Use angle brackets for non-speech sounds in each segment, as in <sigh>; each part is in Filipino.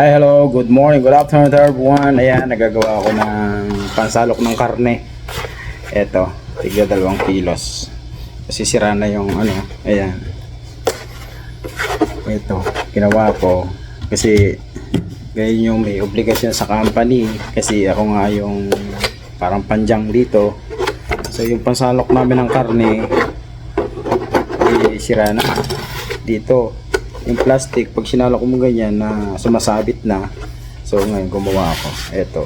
Hi, hello, good morning, good afternoon to everyone. Ayan, nagagawa ako ng pansalok ng karne. Eto, tigla dalawang kilos. Kasi sira na yung ano, ayan. Ito, ginawa ko. Kasi, ganyan yung may obligasyon sa company. Kasi ako nga yung parang panjang dito. So, yung pansalok namin ng karne, eh, sira na. Dito, yung plastic, pag sinalok mo ganyan na sumasabit na, so ngayon gumawa ako. Ito.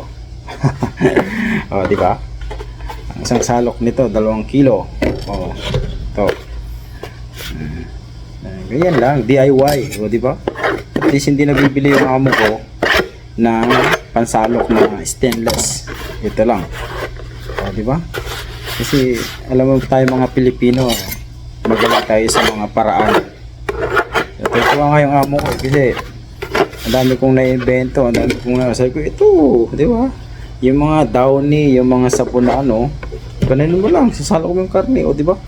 <laughs> oh, di ba? Ang isang salok nito, dalawang kilo. Oh, to. Mm. Ganyan lang, DIY, o di ba? At least hindi nabibili yung amo ko ng pansalok na stainless. Ito lang. O, di ba? Kasi alam mo tayo mga Pilipino, magaling tayo sa mga paraan. Natutuwa nga yung amo ko eh, kasi ang dami kong na-invento, ang dami kong nasabi ko, ito, di ba? Yung mga downy, yung mga sabon na ano, kanin mo lang, sasalo ko yung karne, o di ba?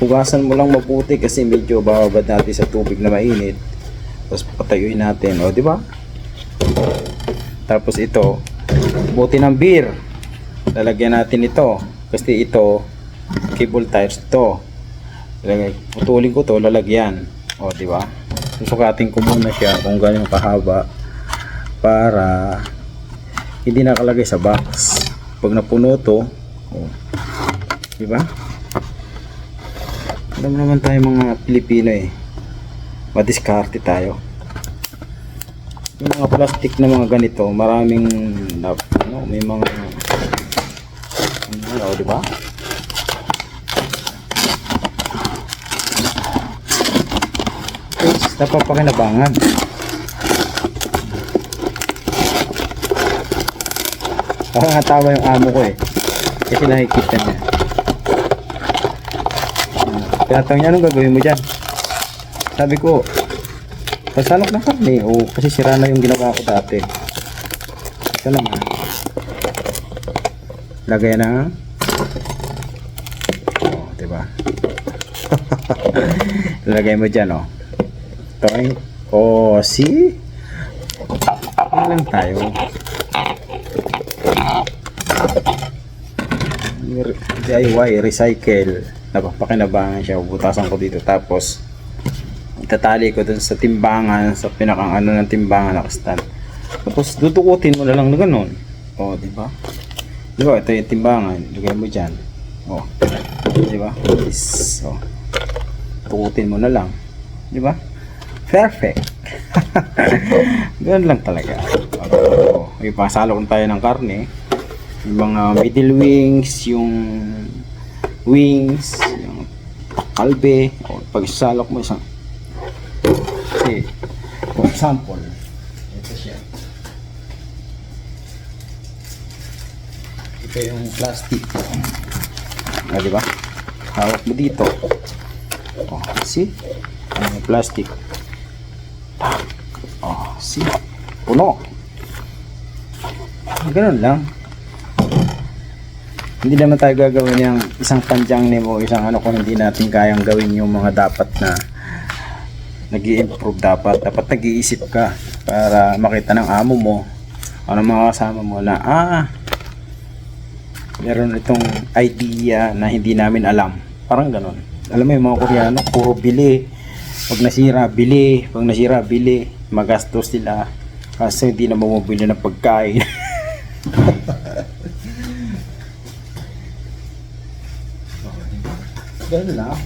Hugasan mo lang mabuti kasi medyo bababad natin sa tubig na mainit. Tapos patayuin natin, o di ba? Tapos ito, buti ng beer. Lalagyan natin ito. Kasi ito, cable tires to. Putulin ko to, lalagyan. O, di ba? Susukatin ko muna siya kung gano'ng kahaba para hindi nakalagay sa box. Pag napuno to, o, di ba? Alam naman tayo mga Pilipino eh. Madiskarte tayo. Yung mga plastic na mga ganito, maraming ano, may mga ano, di ba? Napapakinabangan. Ako nga tawa yung amo ko eh. Kasi nakikita niya. Tinatanong niya, anong gagawin mo dyan? Sabi ko, pasalok ng karne. O, kasi sira na yung ginawa ko dati. Ito naman. Lagay na. Oh, diba? <laughs> Lagay mo dyan, oh. Ito ay, oh, see? Ano lang tayo? DIY, recycle. Napapakinabangan siya. Butasan ko dito. Tapos, itatali ko dun sa timbangan, sa pinakang ano ng timbangan na stand. Tapos, dudukutin mo na lang na ganun. O, di ba? Di ba? Ito yung timbangan. Lagay mo dyan. O. Di ba? Is, o. Tukutin mo na lang. Di ba? Perfect. <laughs> Ganun lang talaga. O, ipasalo kung tayo ng karne. Yung mga middle wings, yung wings, yung kalbe, o pag salok mo isang kasi, for example, ito siya. Ito yung plastic. Ah, di ba? Hawak mo dito. Oh, see? Ano plastic? Oh, see? Puno. Ganun lang. Hindi naman tayo gagawin yung isang panjang nemo, isang ano kung hindi natin kayang gawin yung mga dapat na nag improve dapat. Dapat nag-iisip ka para makita ng amo mo ano mga kasama mo na ah meron itong idea na hindi namin alam. Parang ganon. Alam mo yung mga Koreano, puro bili. Pag nasira, bili. Pag nasira, bili. Magastos sila. Kasi hindi na mamabili ng pagkain. <laughs> Ganun lang.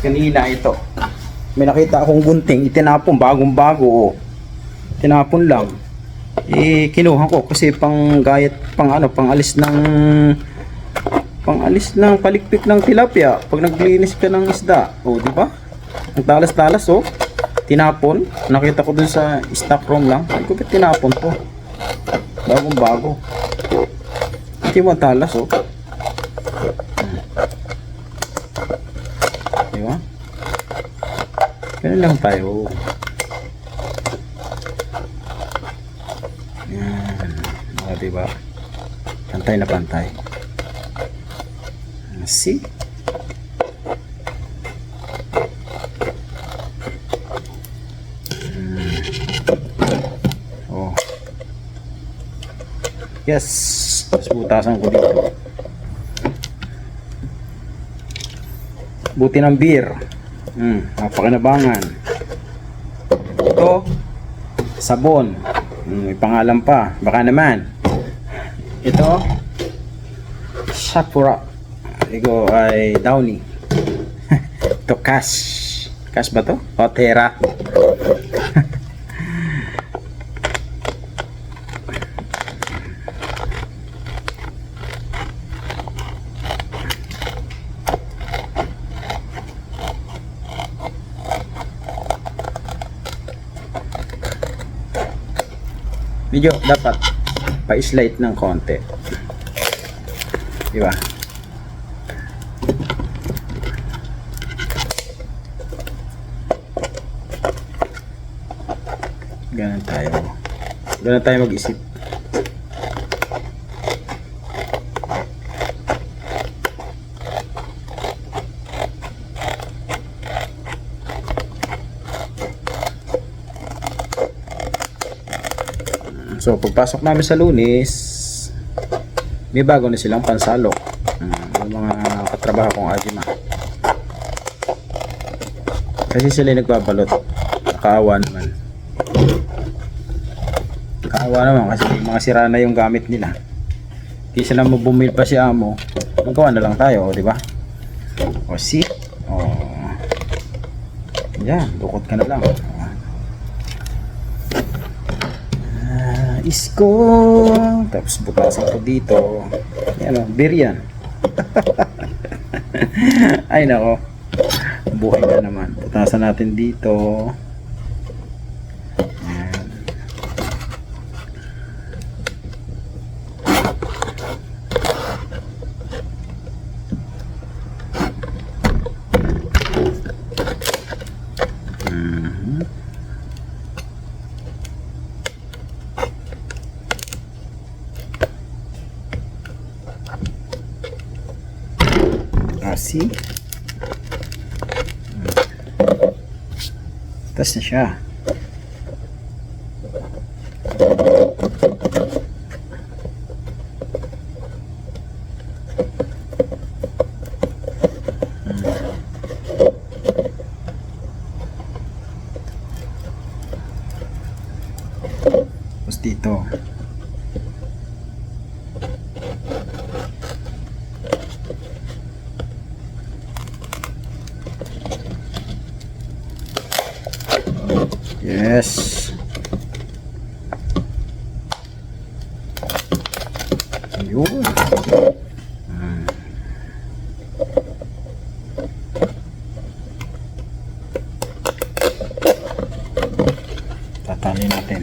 kanina ito may nakita akong gunting itinapon bagong bago oh. Tinapon lang. Eh kinuha ko kasi pang gayat pang ano pang alis ng pang alis ng palikpik ng tilapia. Pag naglinis ka ng isda oh di ba? Ang talas-talas oh. Tinapon. Nakita ko dun sa stock room lang. Ay ko tinapon to? Bagong bago. Hindi mo talas oh. Di ba? Ganun lang tayo. Yan. O, di ba? Pantay na pantay. See? Hmm. Oh. Yes. Tapos butasan ko dito. Buti ng beer. Hmm, napakinabangan. Ito, sabon. Hmm, may pangalan pa. Baka naman. Ito, Sakura. Ito ay Downy. <laughs> Ito Cash. Cash ba to? O Terra. Medyo <laughs> dapat pa-slide ng konti. Di ba? Ganun tayo. Ganun tayo mag-isip. So, pagpasok namin sa lunis, may bago na silang pansalok. Hmm, yung mga katrabaho kong Ajima. Kasi sila nagbabalot. Nakaawa naman. Nakaawa naman kasi mga sira na yung gamit nila. Hindi sila mabumil pa si Amo. Magawa na lang tayo, di ba? O see? O. Yan, dukot ka na lang. Ah, isko. Tapos butasan ko dito. Yan o, beer. <laughs> Ay nako. Buhay na naman. Butasan natin dito. Yan. Mhm. Ah, see? Tapos na siya. Tapos dito. Yes. Ayun. Hmm. Tatali natin.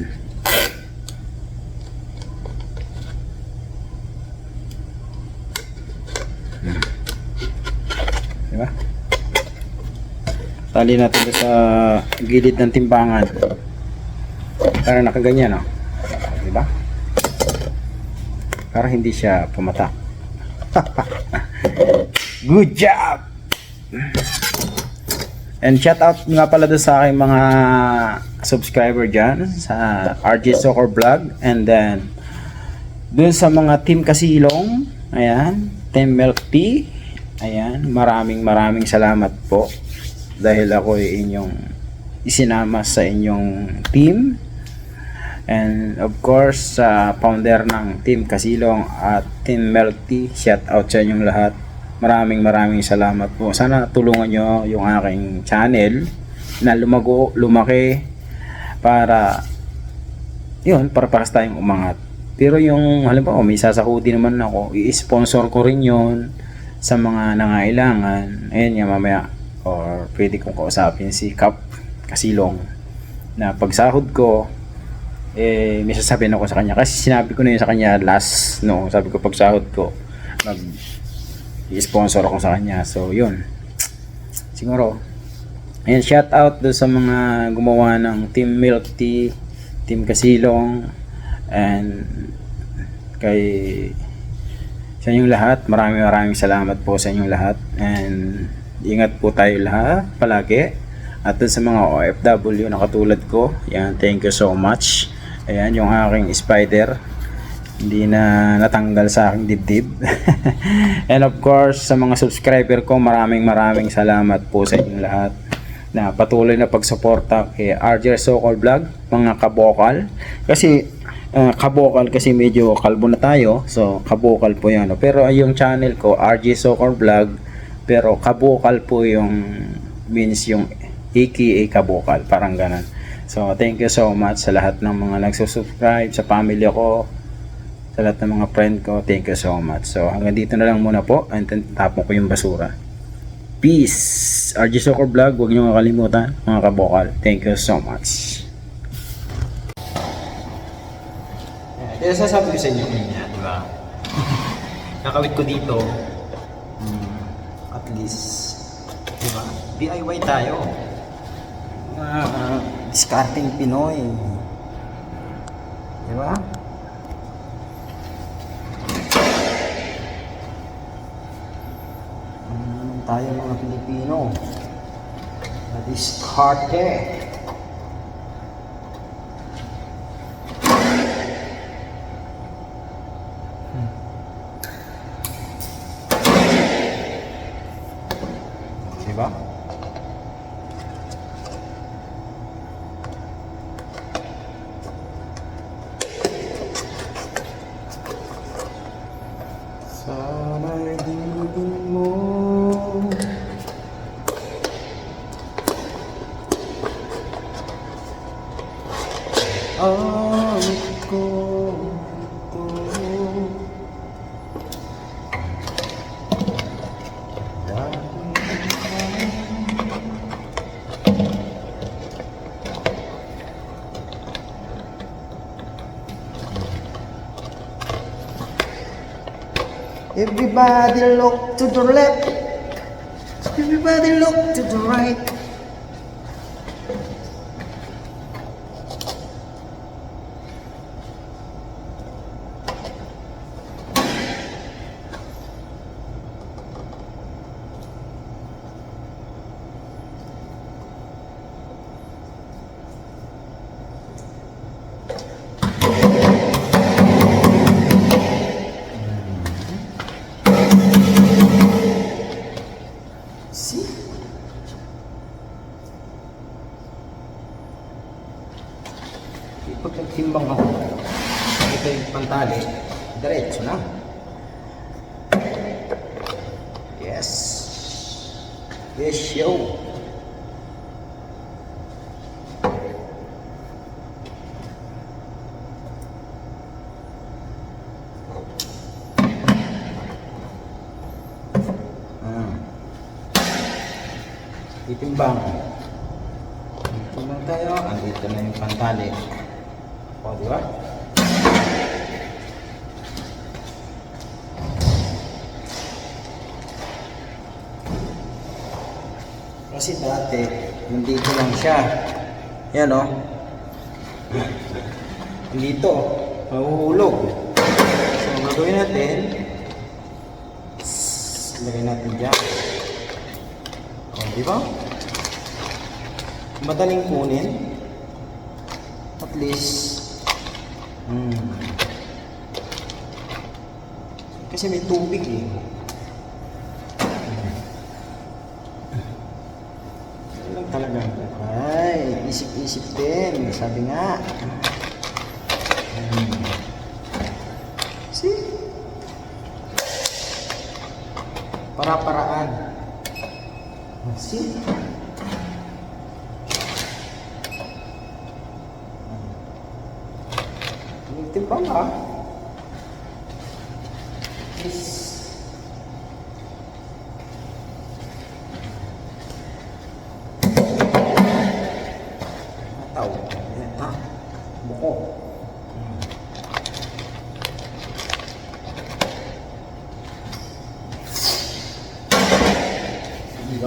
Hmm. Diba? Tali natin sa gilid ng timbangan. Para nakaganyan, no? Diba? Para hindi siya pumatak. <laughs> Good job! And shout out nga pala doon sa aking mga subscriber dyan sa RJ Soccer Vlog. And then doon sa mga team Kasilong ayan, team Milk Tea ayan, maraming maraming salamat po. Dahil ako ay inyong isinama sa inyong team. And of course sa founder ng team Kasilong at team Milk Tea shout out sa inyong lahat. Maraming maraming salamat po. Sana tulungan nyo yung aking channel na lumago, lumaki para yun, para paras tayong umangat. Pero yung halimbawa may sasakudi naman ako i-sponsor ko rin yun sa mga nangailangan. Ayun nga mamaya or pwede kong kausapin si Kap Kasilong na pagsahod ko eh may sasabihin ako sa kanya. Kasi sinabi ko na yun sa kanya last no? Sabi ko pagsahod ko mag i-sponsor ako sa kanya. So yun. Siguro and shout out do sa mga gumawa ng Team Milk Tea Team Kasilong and kay sa inyong lahat. Maraming maraming salamat po sa inyong lahat. And ingat po tayo lahat palagi. At sa mga OFW na katulad ko, yan, thank you so much. Ayan, yung aking spider, hindi na natanggal sa aking dibdib. <laughs> And of course, sa mga subscriber ko, maraming maraming salamat po sa inyong lahat na patuloy na pagsuporta kay RJ Sokol Vlog, mga kabokal. Kasi ah, kabokal kasi medyo kalbo na tayo. So, kabokal po yan. Pero yung channel ko, RJ Sokol Vlog, pero kabokal po yung means yung aka kabokal. Parang ganun. So, thank you so much sa lahat ng mga nagsusubscribe, sa pamilya ko, sa lahat ng mga friend ko. Thank you so much. So, hanggang dito na lang muna po. And tapon ko yung basura. Peace! RG Soccer Vlog, huwag niyo makalimutan, mga kabokal. Thank you so much. Kaya sasabi ko sa inyo kanina, di ba? <laughs> Nakawit ko dito. At least, di ba? DIY tayo. Mga uh, discarding Pinoy. Di ba? Naman tayo mga Pilipino? Na diskarte. Everybody look to the left. Everybody look to the right. Titimbang. Titimbang tayo. Andito na yung pantali. O, di ba? Kasi dati, nandito lang siya. Yan o. Dito. Mahuhulog. So, gagawin natin, lagay natin dyan. O, di ba? Madaling kunin. At least, hmm. Kasi may tubig eh. Lang talaga. Ay, isip-isip din. Sabi nga. Di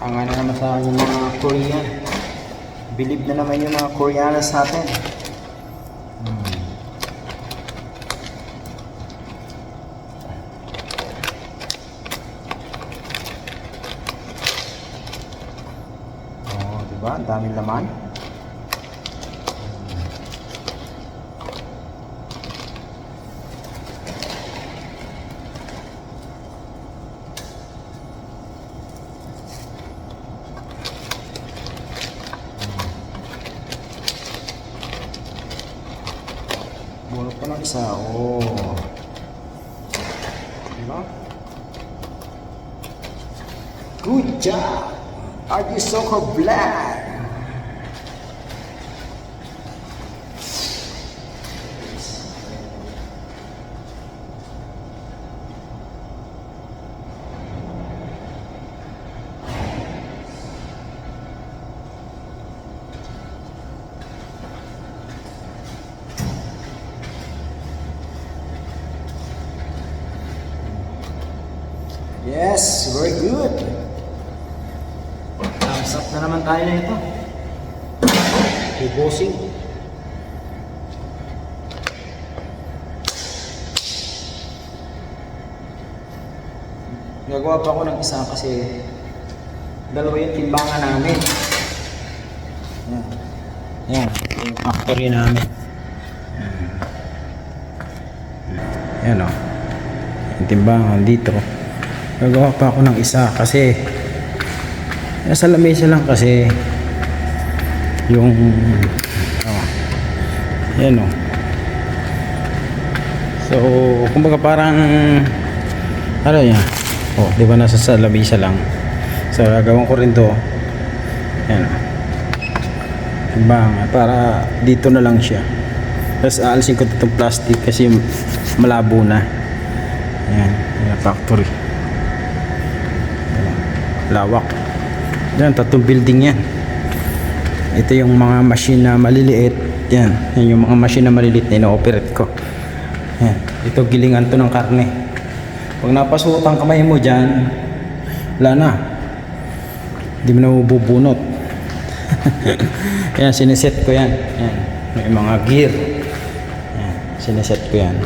ang ano naman sa akin yung mga Korean. Believe na naman yung mga Koreanas natin. Oh, di ba? Ang daming laman. Bunot ko ng isa. Oh. Diba? Good job! Are you soccer black? Yes, very good. Thumbs up na ito. Kay bossing. Gagawa pa ako ng isa kasi dalawa yung timbangan namin. Yan. Yan. Yung factory namin. Yan o. Yung timbangan dito. Gagawa pa ako ng isa kasi nasa lamesa lang kasi yung oh, yan o. So, kumbaga parang ano yan? Oh, di ba nasa sa lamesa lang? So, gagawin ko rin to. Yan o. Timbangan para dito na lang siya. Tapos aalisin ko itong plastic kasi malabo na. Ayan, yung factory. Lawak. Yan, tatlong building yan. Ito yung mga machine na maliliit. Yan, yan yung mga machine na maliliit na ino-operate ko. Yan, ito gilingan to ng karne. Pag napasuot ang kamay mo dyan, wala na. Hindi mo na mabubunot. <laughs> yan, siniset ko yan. Yan, may mga gear. Yan, siniset ko yan.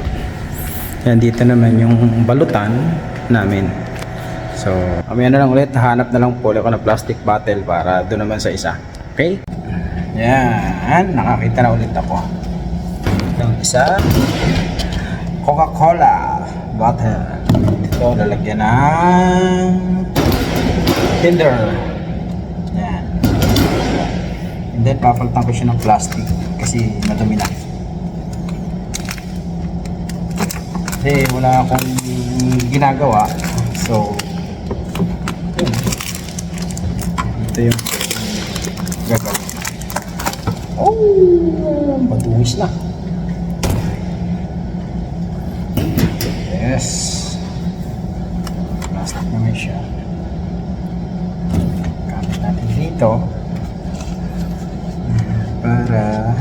Yan, dito naman yung balutan namin. So, kami na lang ulit, hanap na lang po ako ng plastic bottle para doon naman sa isa. Okay? Yan, nakakita na ulit ako. Yung isa, Coca-Cola bottle. Ito, lalagyan ng Tinder. Yan. And then, papalitan ko siya ng plastic kasi madumi na. Kasi wala akong ginagawa. So, yun. Ito yung gagawin. Oh, madungis na. Yes. Plastic naman siya. Gamit natin dito. Para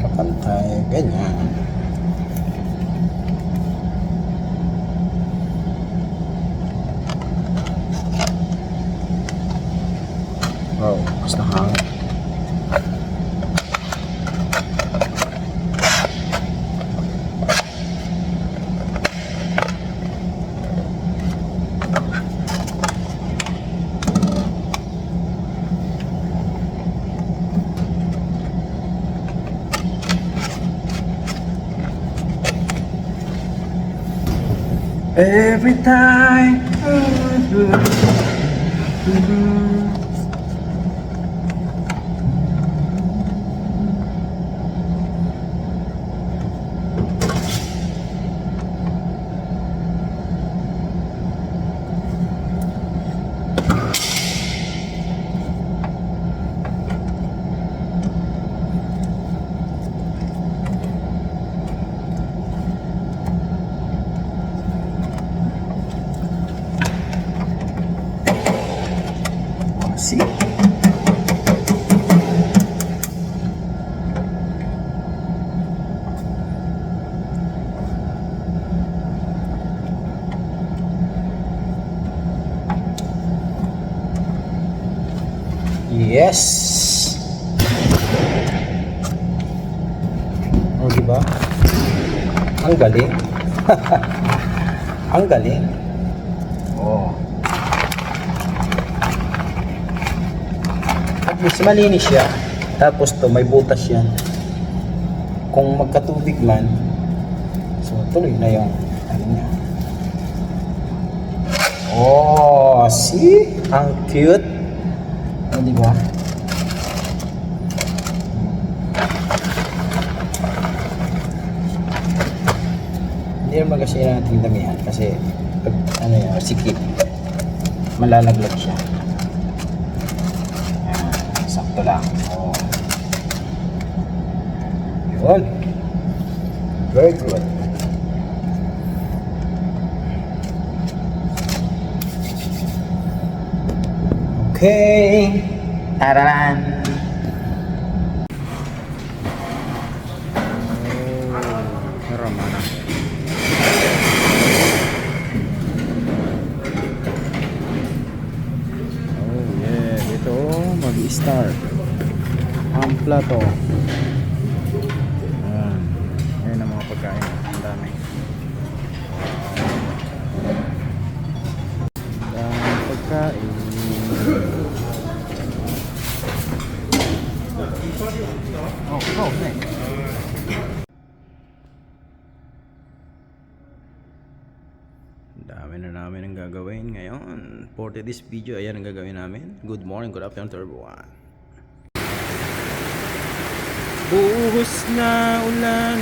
para pantay, ganyan. Wow, mas nakahangin. Every time See? Yes! O, oh, diba? Ang galing. <laughs> Ang galing. Oh. At least malinis siya. Tapos to, may butas yan. Kung magkatubig man, so tuloy na yung ano. Oh, see? Ang cute. Oh, di ba? Hindi naman kasi natin damihan kasi pag ano yan, sikip, malalaglag siya. Ayan, sakto lang. Oh. Yun. Very good. Okay. Tararan. Pagkain. Oh, oh. Ang Dami na namin ang gagawin ngayon. For this video, ayan ang gagawin namin. Good morning, good afternoon to everyone. Buhos na ulan,